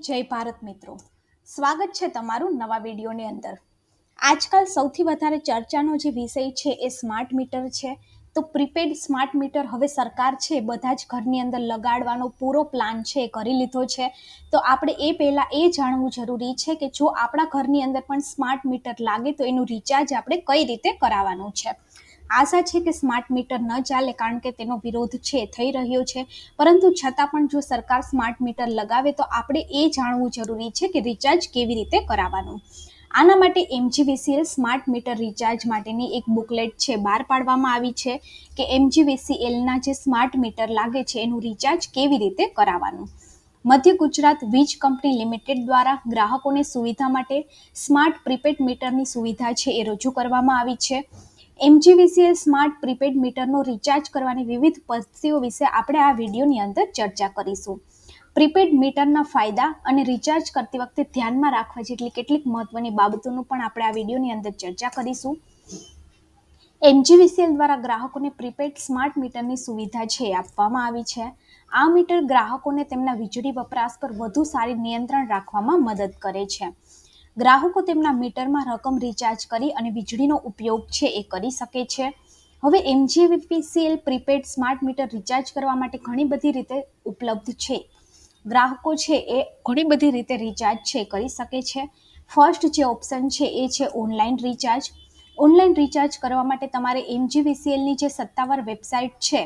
જય ભારત મિત્રો. સ્વાગત છે તમારું નવા વિડીયોની અંદર. આજકાલ સૌથી વધારે ચર્ચાનો જે વિષય છે એ સ્માર્ટ મીટર છે. તો પ્રીપેડ સ્માર્ટ મીટર હવે સરકાર છે બધા જ ઘરની અંદર લગાડવાનો પૂરો પ્લાન છે એ કરી લીધો છે. તો આપણે એ પહેલાં એ જાણવું જરૂરી છે કે જો આપણા ઘરની અંદર પણ સ્માર્ટ મીટર લાગે તો એનું રિચાર્જ આપણે કઈ રીતે કરાવવાનું છે? આશા છે કે સ્માર્ટ મીટર ન ચાલે કારણ કે તેનો વિરોધ છે, થઈ રહ્યો છે. પરંતુ છતાં પણ જો સરકાર સ્માર્ટ મીટર લગાવે તો આપણે એ જાણવું જરૂરી છે કે રિચાર્જ કેવી રીતે કરાવવાનું. આના માટે એમજીવીસીએલ સ્માર્ટ મીટર રિચાર્જ માટેની એક બુકલેટ છે, બહાર પાડવામાં આવી છે કે એમજીવીસીએલના જે સ્માર્ટ મીટર લાગે છે એનું રિચાર્જ કેવી રીતે કરાવવાનું. મધ્ય ગુજરાત વીજ કંપની લિમિટેડ દ્વારા ગ્રાહકોને સુવિધા માટે સ્માર્ટ પ્રીપેડ મીટરની સુવિધા છે એ રજૂ કરવામાં આવી છે. એમજીવીસીએલ સ્માર્ટ પ્રીપેડ મીટરનો રિચાર્જ કરવાની વિવિધ પદ્ધતિઓ વિશે આપણે આ વિડીયોની અંદર ચર્ચા કરીશું. પ્રીપેડ મીટરના ફાયદા અને રિચાર્જ કરતી વખતે ધ્યાનમાં રાખવા જેટલી કેટલીક મહત્વની બાબતોનું પણ આપણે આ વિડીયોની અંદર ચર્ચા કરીશું. એમજીવીસીએલ દ્વારા ગ્રાહકોને પ્રીપેડ સ્માર્ટ મીટરની સુવિધા છે આપવામાં આવી છે. આ મીટર ગ્રાહકોને તેમના વીજળી વપરાશ પર વધુ સારી નિયંત્રણ રાખવામાં મદદ કરે છે. ગ્રાહકો તેમના મીટરમાં રકમ રિચાર્જ કરી અને વીજળીનો ઉપયોગ છે એ કરી શકે છે. હવે MGVPCL prepaid smart meter recharge કરવા માટે ઘણી બધી રીતે ઉપલબ્ધ છે. ગ્રાહકો છે એ ઘણી બધી રીતે રિચાર્જ છે કરી શકે છે. ફર્સ્ટ જે ઓપ્શન છે એ છે ઓનલાઈન રિચાર્જ. ઓનલાઈન રિચાર્જ કરવા માટે તમારે એમજીવીસીએલની જે સત્તાવાર વેબસાઇટ છે,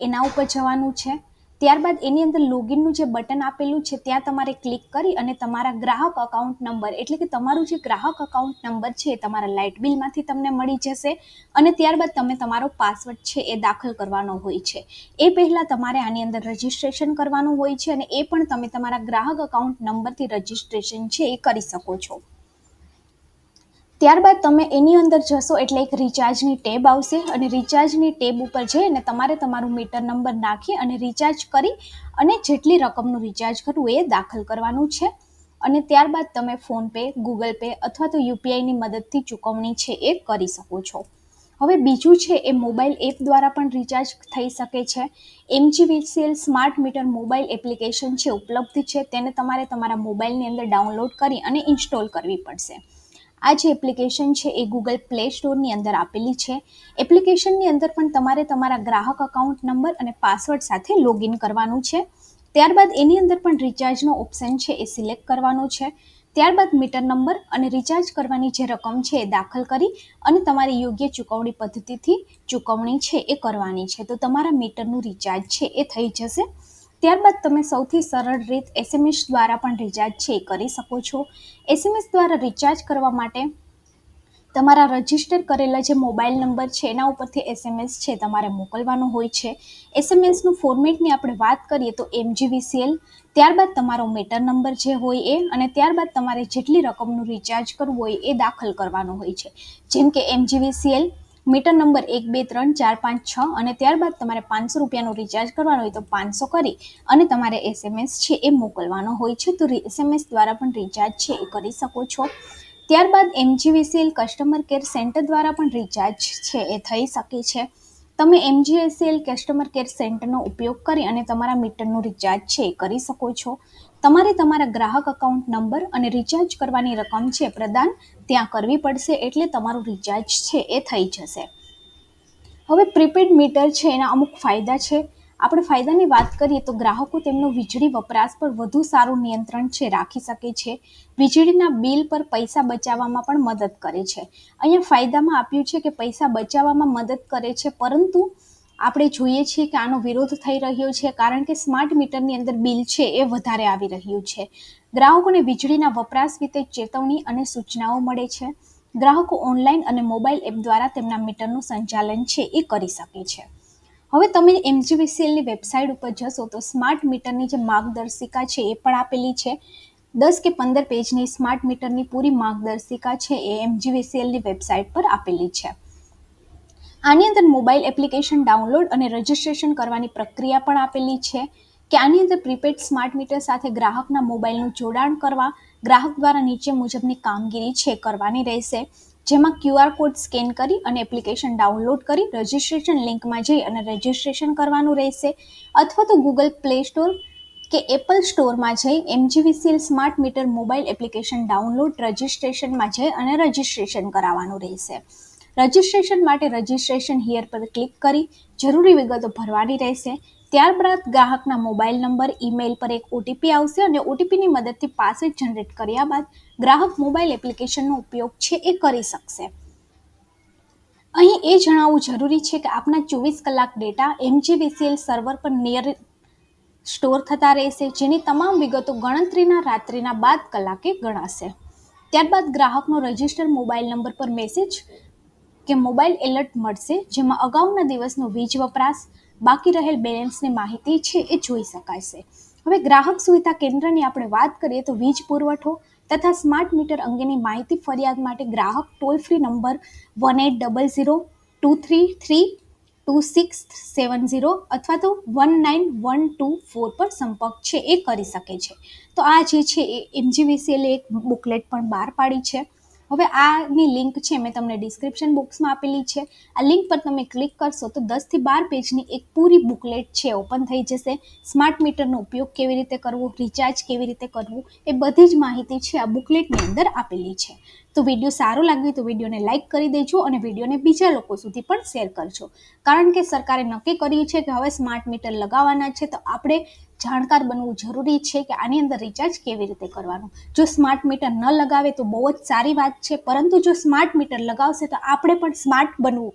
એના ઉપર જવાનું છે. ત્યારબાદ એની અંદર લોગિનનું જે બટન આપેલું છે, ત્યાં તમારે ક્લિક કરી અને તમારા ગ્રાહક અકાઉન્ટ નંબર એટલે કે તમારું જે ગ્રાહક અકાઉન્ટ નંબર છે તમારા લાઇટ બિલમાંથી તમને મળી જશે અને ત્યારબાદ તમે તમારો પાસવર્ડ છે, એ દાખલ કરવાનો હોય છે. એ પહેલાં તમારે આની અંદર રજિસ્ટ્રેશન કરવાનું હોય છે અને એ પણ તમે તમારા ગ્રાહક અકાઉન્ટ નંબરથી રજિસ્ટ્રેશન છે, એ કરી શકો છો. ત્યારબાદ તમે એની અંદર જશો એટલે એક રિચાર્જની ટેબ આવશે અને રિચાર્જની ટેબ ઉપર જઈને તમારે તમારું મીટર નંબર નાખી અને રિચાર્જ કરી અને જેટલી રકમનું રિચાર્જ કરવું એ દાખલ કરવાનું છે. અને ત્યારબાદ તમે ફોનપે ગૂગલ પે અથવા તો યુપીઆઈની મદદથી ચૂકવણી છે એ કરી શકો છો. હવે બીજું છે એ મોબાઈલ એપ દ્વારા પણ રિચાર્જ થઈ શકે છે. MGVCL smart meter mobile application છે, ઉપલબ્ધ છે. તેને તમારે તમારા મોબાઈલની અંદર ડાઉનલોડ કરી અને ઇન્સ્ટોલ કરવી પડશે. આ જે એપ્લિકેશન છે એ ગૂગલ પ્લે સ્ટોરની અંદર આપેલી છે. એપ્લિકેશનની અંદર પણ તમારે તમારા ગ્રાહક અકાઉન્ટ નંબર અને પાસવર્ડ સાથે લોગિન કરવાનું છે. ત્યારબાદ એની અંદર પણ રિચાર્જનો ઓપ્શન છે એ સિલેક્ટ કરવાનો છે. ત્યારબાદ મીટર નંબર અને રિચાર્જ કરવાની જે રકમ છે એ દાખલ કરી અને તમારી યોગ્ય ચૂકવણી પદ્ધતિથી ચૂકવણી છે એ કરવાની છે. તો તમારા મીટરનું રિચાર્જ છે એ થઈ જશે. ત્યારબાદ તમે સૌથી સરળ રીત એસએમએસ દ્વારા પણ રિચાર્જ છે કરી શકો છો. એસએમએસ દ્વારા રિચાર્જ કરવા માટે તમારા રજિસ્ટર કરેલા જે મોબાઈલ નંબર છે, એના ઉપરથી એસએમએસ છે તમારે મોકલવાનો હોય છે. એસએમએસનું ફોર્મેટની આપણે વાત કરીએ તો એમજીવીસીએલ ત્યારબાદ તમારો મીટર નંબર જે હોય એ અને ત્યારબાદ તમારે જેટલી રકમનું રિચાર્જ કરવું હોય એ દાખલ કરવાનું હોય છે. જેમ કે એમજીવીસીએલ મીટર નંબર એક, બે, ત્રણ, ચાર, પાંચ, છ અને ત્યારબાદ તમારે પાંચસો રૂપિયાનું રિચાર્જ કરવાનું હોય તો પાંચસો કરી અને તમારે એસએમએસ છે એ મોકલવાનો હોય છે. તો એસએમએસ દ્વારા પણ રિચાર્જ છે એ કરી શકો છો. ત્યારબાદ એમજીવીસીએલ કસ્ટમર કેર સેન્ટર દ્વારા પણ રિચાર્જ છે એ થઈ શકે છે. તમે એમજીએસએલ કસ્ટમર કેર સેન્ટરનો ઉપયોગ કરી અને તમારા મીટરનું રિચાર્જ છે એ કરી શકો છો. તમારે તમારા ગ્રાહક અકાઉન્ટ નંબર અને રિચાર્જ કરવાની રકમ છે પ્રદાન ત્યાં કરવી પડશે એટલે તમારું રિચાર્જ છે એ થઈ જશે. હવે પ્રીપેડ મીટર છે એના અમુક ફાયદા છે. આપણે ફાયદાની વાત કરીએ તો ગ્રાહકો તેમનો વીજળી વપરાશ પર વધુ સારું નિયંત્રણ છે, રાખી શકે છે. વીજળીના બિલ પર પૈસા બચાવવામાં પણ મદદ કરે છે. અહીંયા ફાયદામાં આપ્યું છે કે પૈસા બચાવવામાં મદદ કરે છે, પરંતુ આપણે જોઈએ છીએ કે આનો વિરોધ થઈ રહ્યો છે, કારણ કે સ્માર્ટ મીટરની અંદર બિલ છે એ વધારે આવી રહ્યું છે. ગ્રાહકોને વીજળીના વપરાશ વિશે ચેતવણી અને સૂચનાઓ મળે છે. ગ્રાહકો ઓનલાઈન અને મોબાઈલ એપ દ્વારા તેમના મીટરનું સંચાલન છે એ કરી શકે છે. હવે તમે એમજીવીસીએલની વેબસાઇટ ઉપર જશો તો સ્માર્ટ મીટરની જે માર્ગદર્શિકા છે એ પણ આપેલી છે. દસ કે પંદર પેજની સ્માર્ટ મીટરની પૂરી માર્ગદર્શિકા છે એ એમજીવીસીએલની વેબસાઇટ પર આપેલી છે. આની અંદર મોબાઈલ એપ્લિકેશન ડાઉનલોડ અને રજિસ્ટ્રેશન કરવાની પ્રક્રિયા પણ આપેલી છે કે આની અંદર પ્રીપેડ સ્માર્ટ મીટર સાથે ગ્રાહકના મોબાઈલનું જોડાણ કરવા, ગ્રાહક દ્વારા નીચે મુજબની કામગીરી છે કરવાની રહેશે. જેમાં ક્યુઆર કોડ સ્કેન કરી અને એપ્લિકેશન ડાઉનલોડ કરી રજિસ્ટ્રેશન લિંકમાં જઈ અને રજિસ્ટ્રેશન કરવાનું રહેશે. અથવા તો ગૂગલ પ્લે સ્ટોર કે એપલ સ્ટોરમાં જઈ MGVCL smart meter mobile application download રજિસ્ટ્રેશનમાં જઈ અને રજિસ્ટ્રેશન કરાવવાનું રહેશે. રજિસ્ટ્રેશન માટે રજિસ્ટ્રેશન હિયર પર ક્લિક કરી જરૂરી વિગતો ભરવાની રહેશે. ત્યારબાદ ગ્રાહકના મોબાઈલ નંબર ઈમેલ પર એક ઓટીપી આવશે અને ઓટીપીની મદદથી પાસવર્ડ જનરેટ કર્યા બાદ ગ્રાહક મોબાઈલ એપ્લિકેશનનો ઉપયોગ છે એ કરી શકશે. અહીં એ જણાવવું જરૂરી છે કે આપના ચોવીસ કલાક ડેટા એમજીવીસીએલ સર્વર પર નિયર સ્ટોર થતા રહેશે, જેની તમામ વિગતો ગણતરીના રાત્રિના બાદ કલાકે ગણાશે. ત્યારબાદ ગ્રાહકનો રજિસ્ટર મોબાઈલ નંબર પર મેસેજ કે મોબાઈલ એલર્ટ મળશે, જેમાં અગાઉના દિવસનો વીજ વપરાશ, બાકી રહેલ બેલેન્સની માહિતી છે એ જોઈ શકાશે. હવે ગ્રાહક સુવિધા કેન્દ્રની આપણે વાત કરીએ તો વીજ પુરવઠો તથા સ્માર્ટ મીટર અંગેની માહિતી ફરિયાદ માટે ગ્રાહક toll free number one eight double zero two three three two six seven zero અથવા તો one nine one two four પર સંપર્ક છે એ કરી શકે છે. તો આ જે છે એ એમજીવીસીએલે એક બુકલેટ પણ બહાર પાડી છે. હવે આની લિંક છે, મેં તમને ડિસ્ક્રિપ્શન બોક્સમાં આપેલી છે. આ લિંક પર તમે ક્લિક કરશો તો દસથી બાર પેજની એક પૂરી બુકલેટ છે ઓપન થઈ જશે. સ્માર્ટ મીટરનો ઉપયોગ કેવી રીતે કરવો રિચાર્જ કેવી રીતે કરવું, એ બધી જ માહિતી છે આ બુકલેટની અંદર આપેલી છે. તો વીડિયો સારો લાગ્યો તો વિડીયોને લાઇક કરી દેજો અને વિડીયોને બીજા લોકો સુધી પણ શેર કરજો. કારણ કે સરકારે નક્કી કર્યું છે કે હવે સ્માર્ટ મીટર લગાવવાના છે, તો આપણે જાણકાર બનવું જરૂરી છે કે આની અંદર રિચાર્જ કેવી રીતે કરવાનું? જો સ્માર્ટ મીટર ન લગાવે તો બહુ જ સારી વાત છે, પરંતુ જો સ્માર્ટ મીટર લગાવશે તો આપણે પણ સ્માર્ટ બનવું